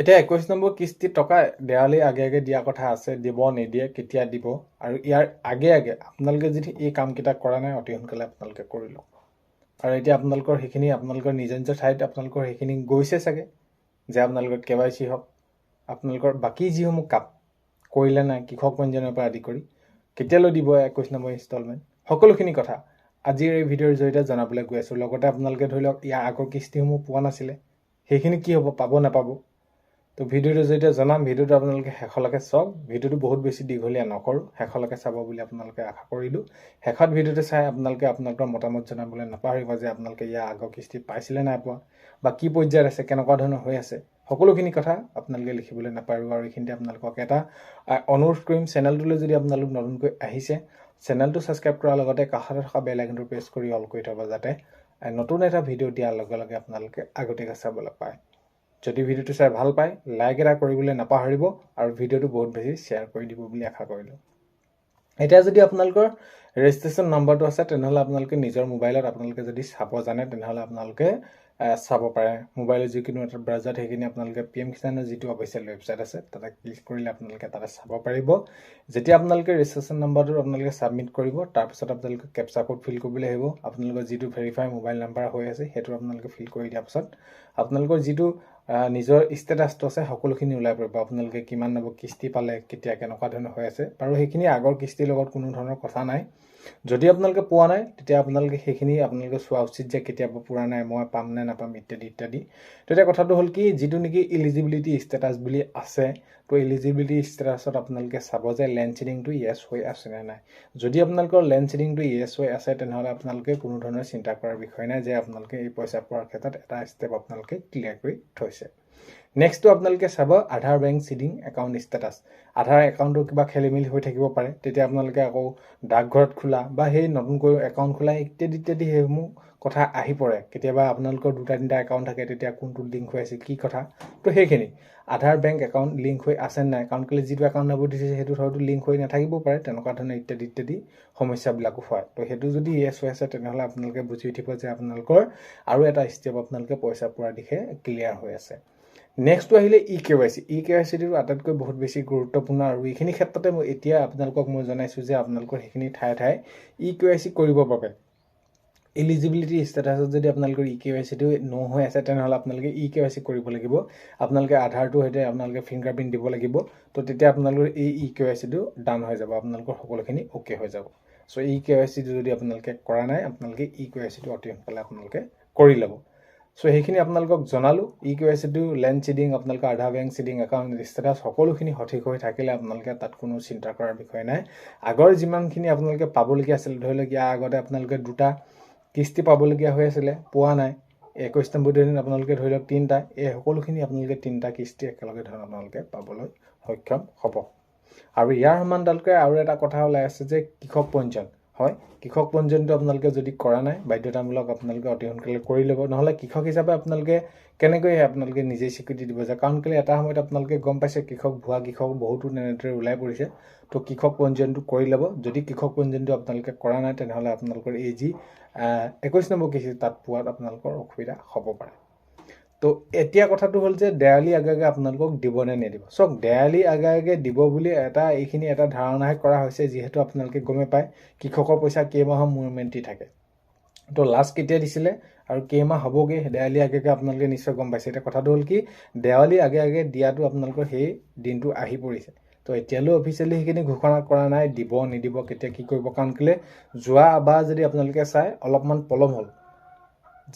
এতিয়া একৈশ নম্বৰ কিস্তিত টকা দেৱালী আগে আগে দিয়া কথা আছে দিব নিদিয়ে কেতিয়া দিব? আৰু ইয়াৰ আগে আগে আপোনালোকে যদি এই কামকেইটা কৰা নাই অতি সোনকালে আপোনালোকে কৰি লওক। আৰু এতিয়া আপোনালোকৰ সেইখিনি আপোনালোকৰ নিজৰ নিজৰ ঠাইত আপোনালোকৰ সেইখিনি গৈছে চাগে যে আপোনালোকৰ কে ৱাই চি হওক আপোনালোকৰ বাকী যিসমূহ কাম কৰিলে নাই কৃষক পঞ্জীয়নৰ পৰা আদি কৰি কেতিয়ালৈ দিব একৈছ নম্বৰ ইনষ্টলমেণ্ট সকলোখিনি কথা আজিৰ এই ভিডিঅ'ৰ জৰিয়তে জনাবলৈ গৈ আছোঁ। লগতে আপোনালোকে ধৰি লওক ইয়াৰ আগৰ কিস্তিসমূহ পোৱা নাছিলে সেইখিনি কি হ'ব পাব নাপাব? তো ভিডিঅ'টোৰ জৰিয়তে জনাম ভিডিঅ'টো আপোনালোকে শেষলৈকে চাওক। ভিডিঅ'টো বহুত বেছি দীঘলীয়া নকৰোঁ শেষলৈকে চাব বুলি আপোনালোকে আশা কৰিলোঁ। শেষত ভিডিঅ'টো চাই আপোনালোকে আপোনালোকৰ মতামত জনাবলৈ নাপাহৰিব যে আপোনালোকে ইয়াৰ আগৰ কিস্তি পাইছিলে নাই পোৱা বা কি পৰ্যায়ত আছে কেনেকুৱা ধৰণৰ হৈ আছে। সকলোখিনি কথা আপোনালোকে লিখিবলৈ নাপাহৰিব আৰু এইখিনিতে আপোনালোকক এটা অনুৰোধ কৰিম। চেনেলটোলৈ যদি আপোনালোক নতুনকৈ আহিছে চেনেলটো ছাবস্ক্ৰাইব কৰাৰ লগতে কাষতে থকা বেল আইকনটো প্ৰেছ কৰি অল কৰি থ'ব যাতে নতুন এটা ভিডিঅ' দিয়াৰ লগে লগে আপোনালোকে আগতীয়াকৈ চাবলৈ পায়। যদি ভিডিঅ'টো চাই ভাল পায় লাইক এটা কৰিবলৈ নাপাহৰিব আৰু ভিডিঅ'টো বহুত বেছি শ্বেয়াৰ কৰি দিব বুলি আশা কৰিলোঁ। এতিয়া যদি আপোনালোকৰ ৰেজিষ্ট্ৰেশ্যন নম্বৰটো আছে তেনেহ'লে আপোনালোকে নিজৰ মোবাইলত আপোনালোকে যদি চাব জানে তেনেহ'লে আপোনালোকে চাব পাৰে। মোবাইলৰ যিকোনো এটা ব্ৰাউজাৰত সেইখিনি আপোনালোকে পি এম কিষাণৰ যিটো অফিচিয়েল ৱেবছাইট আছে তাতে ক্লিক কৰিলে আপোনালোকে তাতে চাব পাৰিব। যেতিয়া আপোনালোকে ৰেজিষ্ট্ৰেশ্যন নম্বৰটো আপোনালোকে ছাবমিট কৰিব তাৰপিছত আপোনালোকে কেপচা কোড ফিল কৰিবলৈ আহিব। আপোনালোকৰ যিটো ভেৰিফাই মোবাইল নাম্বাৰ হৈ আছে সেইটো আপোনালোকে ফিল কৰি দিয়াৰ পাছত আপোনালোকৰ যিটো নিজৰ ষ্টেটাছটো আছে সকলোখিনি ওলাই পৰিব। আপোনালোকে কিমান নম্বৰ কিস্তি পালে কেতিয়া কেনেকুৱা ধৰণৰ হৈ আছে বাৰু সেইখিনি আগৰ কিস্তিৰ লগত কোনো ধৰণৰ কথা নাই। যদি আপোনালোকে পোৱা নাই তেতিয়া আপোনালোকে সেইখিনি আপোনালোকে চোৱা উচিত যে কেতিয়াবা পোৱা নাই মই পাম নে নাপাম ইত্যাদি ইত্যাদি। তেতিয়া কথাটো হ'ল কি যিটো নেকি ইলিজিবিলিটি ষ্টেটাছ বুলি আছে তো ইলিজিবিলিটি ষ্টেটাছত আপোনালোকে চাব যে লেণ্ড চিডিংটো য়েছ হৈ আছে নে নাই। যদি আপোনালোকৰ লেণ্ড চিডিংটো য়েছ হৈ আছে তেনেহ'লে আপোনালোকে কোনো ধৰণৰ চিন্তা কৰাৰ বিষয় নাই যে আপোনালোকে এই পইচা পোৱাৰ ক্ষেত্ৰত এটা ষ্টেপ আপোনালোকে ক্লিয়াৰ কৰি থৈছে। নেক্সটটো আপোনালোকে চাব Aadhaar bank seeding account status Aadhaar একাউণ্টটো কিবা খেলি মেলি হৈ থাকিব পাৰে তেতিয়া আপোনালোকে আকৌ ডাকঘৰত খোলা বা সেই নতুনকৈ একাউণ্ট খোলা ইত্যাদি ইত্যাদি সেইসমূহ কথা আহি পৰে। কেতিয়াবা আপোনালোকৰ দুটা তিনিটা একাউণ্ট থাকে তেতিয়া কোনটো লিংক হৈ আছে কি কথা। তো সেইখিনি। আধাৰ বেংক একাউণ্ট লিংক হৈ আছে নাই? কাৰণ কেলৈ যিটো একাউণ্ট নম্বৰ দিছে সেইটোত হয়তো লিংক হৈ নাথাকিব পাৰে তেনেকুৱা ধৰণৰ ইত্যাদি ইত্যাদি সমস্যাবিলাকো হয়। তো সেইটো যদি য়েছ হৈ আছে তেনেহ'লে আপোনালোকে বুজি উঠিব যে আপোনালোকৰ আৰু এটা ষ্টেপ আপোনালোকে পইচা পোৱাৰ দিশে ক্লিয়াৰ হৈ আছে। নেক্সটটো আহিলে E K Y C E K Y চিটো আটাইতকৈ বহুত বেছি গুৰুত্বপূৰ্ণ আৰু এইখিনি ক্ষেত্ৰতে মই এতিয়া আপোনালোকক মই জনাইছোঁ যে আপোনালোকৰ সেইখিনি ঠায়ে ঠায়ে ই কে ৱাই চি কৰিবৰ বাবে। ইলিজিবিলিটি ষ্টেটাছত যদি আপোনালোকৰ ই কে ৱাই চিটো ন হৈ আছে তেনেহ'লে আপোনালোকে ই কে ৱাই চি কৰিব লাগিব। আপোনালোকে আধাৰটোৰ সৈতে আপোনালোকে ফিংগাৰ প্ৰিণ্ট দিব লাগিব। তো তেতিয়া আপোনালোকৰ এই ই কে ৱাই চিটো ডান হৈ যাব। আপোনালোকৰ সকলোখিনি অ'কে হৈ যাব। চ' ই কে ৱাই চিটো যদি আপোনালোকে কৰা নাই আপোনালোকে ই কে ৱাই চিটো অতি সোনকালে আপোনালোকে কৰি ল'ব। চ' সেইখিনি আপোনালোকক জনালোঁ। ই কে ৱাই চিটো লেণ্ড চিডিং আপোনালোকৰ Aadhaar bank seeding account status সকলোখিনি সঠিক হৈ থাকিলে আপোনালোকে তাত কোনো চিন্তা কৰাৰ বিষয় নাই। আগৰ যিমানখিনি আপোনালোকে পাবলগীয়া আছিল ধৰি লওক ইয়াৰ আগতে আপোনালোকে দুটা কিস্তি পাবলগীয়া হৈ আছিলে পোৱা নাই। একৈছ নম্বৰ দিন আপোনালোকে ধৰি লওক তিনিটা এই সকলোখিনি আপোনালোকে তিনিটা কিস্তি একেলগে ধৰক আপোনালোকে পাবলৈ সক্ষম হ'ব। আৰু ইয়াৰ সমান্তৰালকৈ আৰু এটা কথা ওলাই আছে যে কৃষক পঞ্জীয়ন। হয়। কৃষক পঞ্জীয়নটো আপোনালোকে যদি কৰা নাই বাধ্যতামূলক আপোনালোকে অতি সোনকালে কৰি ল'ব। নহ'লে কৃষক হিচাপে আপোনালোকে কেনেকৈ আপোনালোকে নিজেই স্বীকৃতি দিব যে কাৰণ কেলৈ এটা সময়ত আপোনালোকে গম পাইছে কৃষক ভুৱা কৃষক বহুতো তেনেদৰে ওলাই পৰিছে। তো কৃষক পঞ্জীয়নটো কৰি ল'ব। যদি কৃষক পঞ্জীয়নটো আপোনালোকে কৰা নাই তেনেহ'লে আপোনালোকৰ এই যি একৈছ নম্বৰ কিস্তি তাত পোৱাত আপোনালোকৰ অসুবিধা হ'ব পাৰে। তো এতিয়া কথাটো হ'ল যে দেৱালী আগে আগে আপোনালোকক দিব নে নিদিব। চাওক দেৱালী আগে আগে দিব বুলি এটা এইখিনি এটা ধাৰণাহে কৰা হৈছে যিহেতু আপোনালোকে গমে পায় কৃষকৰ পইচা কেইমাহৰ মুভমেণ্টি থাকে। তো লাষ্ট কেতিয়া দিছিলে আৰু কেইমাহ হ'বগৈ দেৱালী আগে আগে আপোনালোকে নিশ্চয় গম পাইছে। এতিয়া কথাটো হ'ল কি দেৱালী আগে আগে দিয়াটো আপোনালোকৰ সেই দিনটো আহি পৰিছে। তো এতিয়ালৈ অফিচিয়েলি সেইখিনি ঘোষণা কৰা নাই দিব নিদিব কেতিয়া কি কৰিব। কাৰণ কেলৈ যোৱা এবাৰ যদি আপোনালোকে চাই অলপমান পলম হ'ল।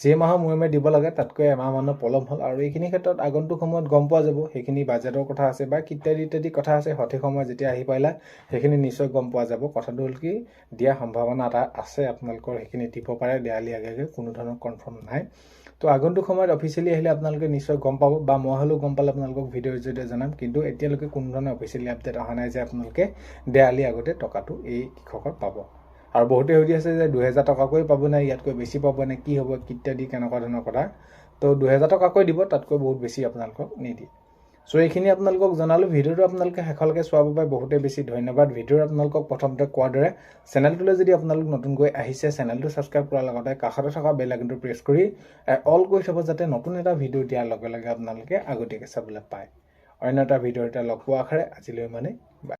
যে মাহৰ মূৰে মূৰে দিব লাগে তাতকৈ এমাহ মানৰ পলম হ'ল। আৰু এইখিনি ক্ষেত্ৰত আগন্তুক সময়ত গম পোৱা যাব সেইখিনি বাজেটৰ কথা আছে বা ইত্যাদি ইত্যাদি কথা আছে সঠিক সময়ত যেতিয়া আহি পাইলা সেইখিনি নিশ্চয় গম পোৱা যাব। কথাটো হ'ল কি দিয়াৰ সম্ভাৱনা এটা আছে আপোনালোকৰ সেইখিনি দিব পাৰে দেৱালী আগে আগে কোনো ধৰণৰ কনফাৰ্ম নাই। তো আগন্তুক সময়ত অফিচিয়েলি আহিলে আপোনালোকে নিশ্চয় গম পাব বা মই হ'লেও গম পালে আপোনালোকক ভিডিঅ'ৰ জৰিয়তে জনাম। কিন্তু এতিয়ালৈকে কোনো ধৰণৰ অফিচিয়েলি আপডেট অহা নাই যে আপোনালোকে দেৱালী আগতে টকাটো এই কৃষকৰ পাব। আৰু বহুতে সুধি আছে যে দুহেজাৰ টকাকৈ পাব নে ইয়াতকৈ বেছি পাব নে কি হ'ব ইত্যাদি কেনেকুৱা ধৰণৰ কথা তো দুহেজাৰ টকাকৈ দিব তাতকৈ বহুত বেছি আপোনালোকক নিদিয়ে। চ' এইখিনি আপোনালোকক জনালোঁ। ভিডিঅ'টো আপোনালোকে শেষলৈকে চোৱাৰ বাবে বহুতেই বেছি ধন্যবাদ। ভিডিঅ'ৰ আপোনালোকক প্ৰথমতে কোৱাৰ দৰে চেনেলটোলৈ যদি আপোনালোক নতুনকৈ আহিছে চেনেলটো ছাবস্ক্ৰাইব কৰাৰ লগতে কাষতে থকা বেল আইকনটো প্ৰেছ কৰি অল কৰি থ'ব যাতে নতুন এটা ভিডিঅ' দিয়াৰ লগে লগে আপোনালোকে আগতীয়াকৈ চাবলৈ পায়। অন্য এটা ভিডিঅ'ৰ এটা লগ পোৱা আশাৰে আজিলৈ মানে